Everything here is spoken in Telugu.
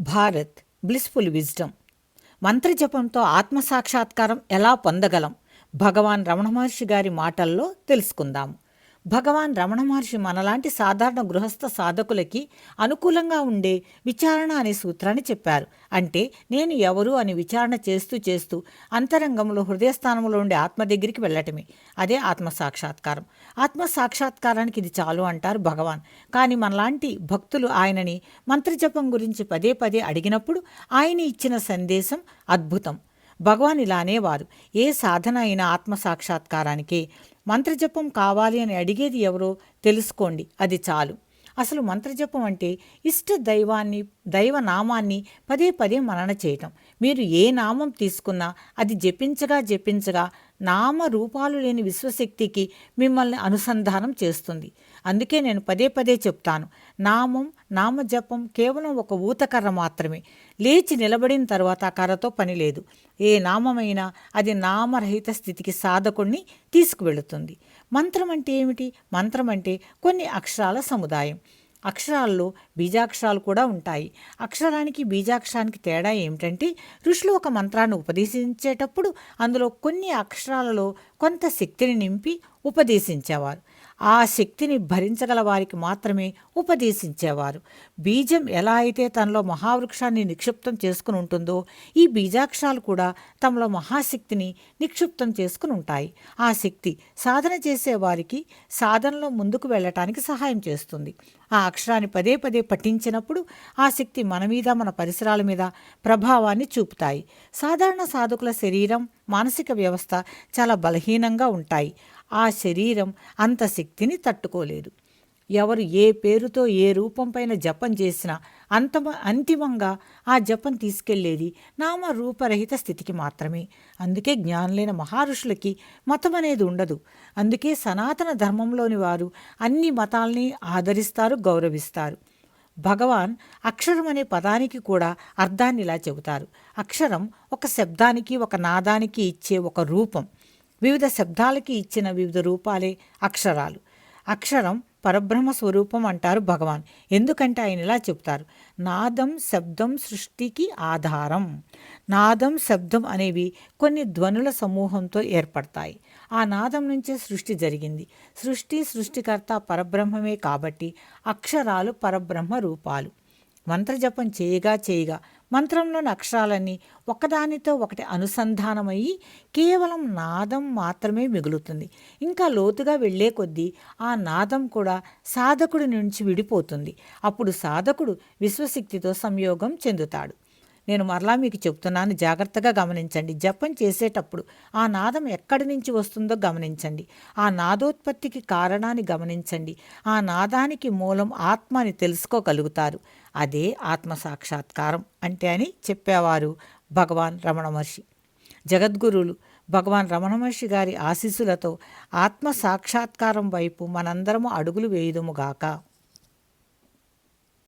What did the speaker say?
భారత్ బ్లిస్ఫుల్ విజ్డమ్ మంత్రజపంతో ఆత్మసాక్షాత్కారం ఎలా పొందగలం? భగవాన్ రమణ మహర్షి గారి మాటల్లో తెలుసుకుందాము భగవాన్ రమణ మహర్షి మనలాంటి సాధారణ గృహస్థ సాధకులకి అనుకూలంగా ఉండే విచారణ అనే సూత్రాన్ని చెప్పారు. అంటే నేను ఎవరు అని విచారణ చేస్తూ చేస్తూ అంతరంగంలో హృదయస్థానంలో ఉండే ఆత్మ దగ్గరికి వెళ్ళటమే. అదే ఆత్మ సాక్షాత్కారం. ఆత్మ సాక్షాత్కారానికి ఇది చాలు అంటారు భగవాన్. కానీ మనలాంటి భక్తులు ఆయనని మంత్రజపం గురించి పదే పదే అడిగినప్పుడు ఆయన ఇచ్చిన సందేశం అద్భుతం. భగవాన్ ఇలా అనేవారు ఏ సాధన అయినా ఆత్మ సాక్షాత్కారానికి. మంత్రజపం కావాలి అని అడిగేది ఎవరో తెలుసుకోండి అది చాలు. అసలు మంత్రజపం అంటే ఇష్ట దైవాన్ని దైవ నామాన్ని పదే పదే మనన చేయటం. మీరు ఏ నామం తీసుకున్నా అది జపించగా జపించగా నామ రూపాలు లేని విశ్వశక్తికి మిమ్మల్ని అనుసంధానం చేస్తుంది. అందుకే నేను పదే పదే చెప్తాను. నామం నామజపం కేవలం ఒక ఊతకర్ర మాత్రమే. లేచి నిలబడిన తర్వాత ఆ కర్రతో పని లేదు. ఏ నామమైనా అది నామరహిత స్థితికి సాధకుణ్ణి తీసుకువెళుతుంది. మంత్రం అంటే ఏమిటి? మంత్రం అంటే కొన్ని అక్షరాల సముదాయం. అక్షరాల్లో బీజాక్షరాలు కూడా ఉంటాయి. అక్షరానికి బీజాక్షరానికి తేడా ఏమిటంటే ఋషులు ఒక మంత్రాన్ని ఉపదేశించేటప్పుడు అందులో కొన్ని అక్షరాలలో కొంత శక్తిని నింపి ఉపదేశించేవారు. ఆ శక్తిని భరించగల వారికి మాత్రమే ఉపదేశించేవారు. బీజం ఎలా అయితే తనలో మహావృక్షాన్ని నిక్షిప్తం చేసుకుని ఉంటుందో ఈ బీజాక్షరాలు కూడా తమలో మహాశక్తిని నిక్షిప్తం చేసుకుని ఉంటాయి. ఆ శక్తి సాధన చేసే వారికి సాధనలో ముందుకు వెళ్ళటానికి సహాయం చేస్తుంది. ఆ అక్షరాన్ని పదే పదే పఠించినప్పుడు ఆ శక్తి మన మీద మన పరిసరాల మీద ప్రభావాన్ని చూపుతాయి. సాధారణ సాధకుల శరీరం మానసిక వ్యవస్థ చాలా బలహీనంగా ఉంటాయి. ఆ శరీరం అంత శక్తిని తట్టుకోలేదు. ఎవరు ఏ పేరుతో ఏ రూపం పైన జపం చేసినా అంతమ అంతిమంగా ఆ జపం తీసుకెళ్ళేది నామ రూపరహిత స్థితికి మాత్రమే. అందుకే జ్ఞానులైన మహారుషులకి మతం అనేది ఉండదు. అందుకే సనాతన ధర్మంలోని వారు అన్ని మతాల్ని ఆదరిస్తారు గౌరవిస్తారు. భగవాన్ అక్షరం అనే పదానికి కూడా అర్థాన్ని ఇలా చెబుతారు. అక్షరం ఒక శబ్దానికి ఒక నాదానికి ఇచ్చే ఒక రూపం. వివిధ శబ్దాలకి ఇచ్చిన వివిధ రూపాలే అక్షరాలు. అక్షరం పరబ్రహ్మ స్వరూపం అంటారు భగవాన్. ఎందుకంటే ఆయన ఇలా చెప్తారు. నాదం శబ్దం సృష్టికి ఆధారం. నాదం శబ్దం అనేవి కొన్ని ధ్వనుల సమూహంతో ఏర్పడతాయి. ఆ నాదం నుంచే సృష్టి జరిగింది. సృష్టి సృష్టికర్త పరబ్రహ్మమే కాబట్టి అక్షరాలు పరబ్రహ్మ రూపాలు. మంత్రజపం చేయగా చేయగా మంత్రంలోని అక్షరాలన్నీ ఒకదానితో ఒకటి అనుసంధానమయ్యి కేవలం నాదం మాత్రమే మిగులుతుంది. ఇంకా లోతుగా వెళ్ళే కొద్దీ ఆ నాదం కూడా సాధకుడి నుంచి విడిపోతుంది. అప్పుడు సాధకుడు విశ్వశక్తితో సంయోగం చెందుతాడు. నేను మరలా మీకు చెప్తున్నాను జాగ్రత్తగా గమనించండి. జపం చేసేటప్పుడు ఆ నాదం ఎక్కడి నుంచి వస్తుందో గమనించండి. ఆ నాదోత్పత్తికి కారణాన్ని గమనించండి. ఆ నాదానికి మూలం ఆత్మ అని తెలుసుకోగలుగుతారు. అదే ఆత్మ సాక్షాత్కారం అంటే అని చెప్పేవారు భగవాన్ రమణ మహర్షి. జగద్గురువులు భగవాన్ రమణ మహర్షి గారి ఆశీస్సులతో ఆత్మ సాక్షాత్కారం వైపు మనందరము అడుగులు వేయుదుముగాక